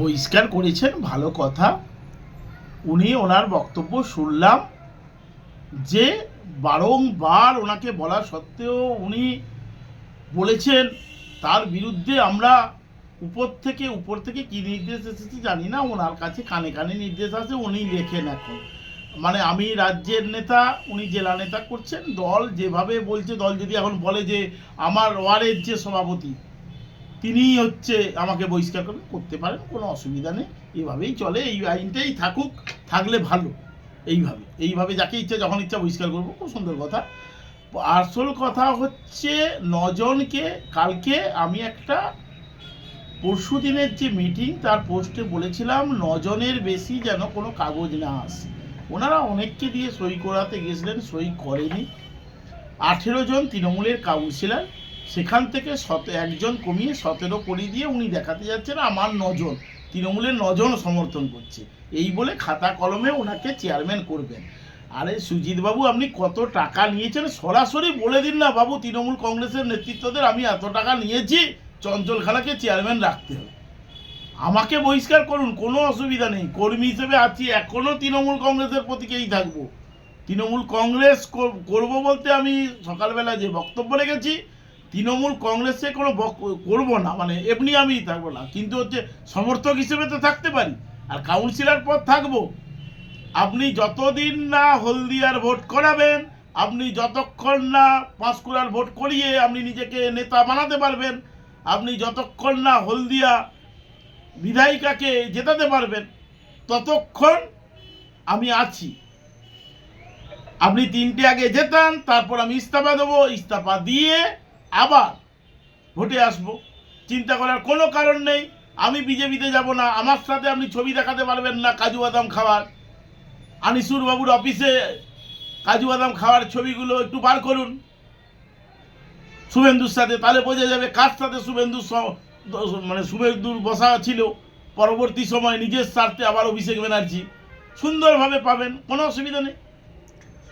বহিষ্কার করেছেন, ভালো কথা। উনি ওনার বক্তব্য শুনলাম যে বারংবার ওনাকে বলা সত্ত্বেও উনি বলেছেন, তার বিরুদ্ধে আমরা উপর থেকে উপর থেকে কি নির্দেশ এসেছে জানি না। ওনার কাছে কানে কানে নির্দেশ আছে, উনি লেখেন এখন। মানে আমি রাজ্যের নেতা, উনি জেলা নেতা করছেন, দল যেভাবে বলছে, দল যদি এখন বলে যে আমার ওয়ার্ডের যে সভাপতি তিনি হচ্ছে আমাকে বহিষ্কার করবেন করতে পারেন, কোনো অসুবিধা নেই। এভাবেই চলে, এই আইনটাই থাকুক, থাকলে ভালো। এইভাবে এইভাবে যাকে ইচ্ছা, যখন ইচ্ছা বহিষ্কার করব, খুব সুন্দর কথা। আসল কথা হচ্ছে, নজনকে, কালকে আমি একটা পরশু দিনের যে মিটিং, তার পোস্টে বলেছিলাম, নজনের বেশি যেন কোনো কাগজ না আসে। ওনারা অনেককে দিয়ে সই করাতে গেছিলেন, সই করেনি। আঠেরো জন তৃণমূলের কাউন্সিলর সেখান থেকে একজন কমিয়ে সতেরো করে দিয়ে উনি দেখাতে যাচ্ছেন আমার নজন। তৃণমূলের নজন সমর্থন করছে। এই বলে খাতা কলমে ওনাকে চেয়ারম্যান করবেন। আরে সুজিত বাবু আপনি কত টাকা নিয়েছেন? সরাসরি বলে দিন না বাবু, তৃণমূল কংগ্রেসের নেতৃত্বদের আমি এত টাকা নিয়েছি চঞ্চল খালাকে চেয়ারম্যান রাখতে হবে। আমাকে বহিষ্কার করুন, কোনো অসুবিধা নেই। কর্মী হিসেবে আছি এখনও তৃণমূল কংগ্রেসের প্রতীকেই থাকব? তৃণমূল কংগ্রেস করব বলতে আমি সকালবেলা যে বক্তব্য রেখেছি তৃণমূল কংগ্রেসে কোনো করব না মানে এমনি আমি থাকব না। কিন্তু হচ্ছে সমর্থক হিসেবে তো থাকতে পারি। আর কাউন্সিলর পদ থাকব। আপনি যতদিন না হলদিয়ার ভোট করাবেন, আপনি যতক্ষণ না পাঁশকুড়ার ভোট করিয়ে আপনি নিজেকে নেতা বানাতে পারবেন, আপনি যতক্ষণ না হলদিয়া বিধায়িকাকে জেতাতে পারবেন, ততক্ষণ আমি আছি। আপনি তিনটে আগে জেতান, তারপর আমি ইস্তফা দেবো, ইস্তফা দিয়ে আবার ভোটে আসব। চিন্তা করার কোনো কারণ নেই। আমি বিজেপিতে যাব না। আমার সাথে আপনি ছবি দেখাতে পারবেন না কাজু বাদাম খাওয়ার। আনিসুর বাবুর অফিসে কাজু বাদাম খাওয়ার ছবিগুলো একটু বার করুন। শুভেন্দুর সাথে। তাহলে বোঝা যাবে কার সাথে শুভেন্দুর মানে শুভেন্দুর বসা ছিল। পরবর্তী সময় নিজের স্বার্থে আবার অভিষেক ব্যানার্জি। সুন্দরভাবে পাবেন। কোনো অসুবিধা নেই।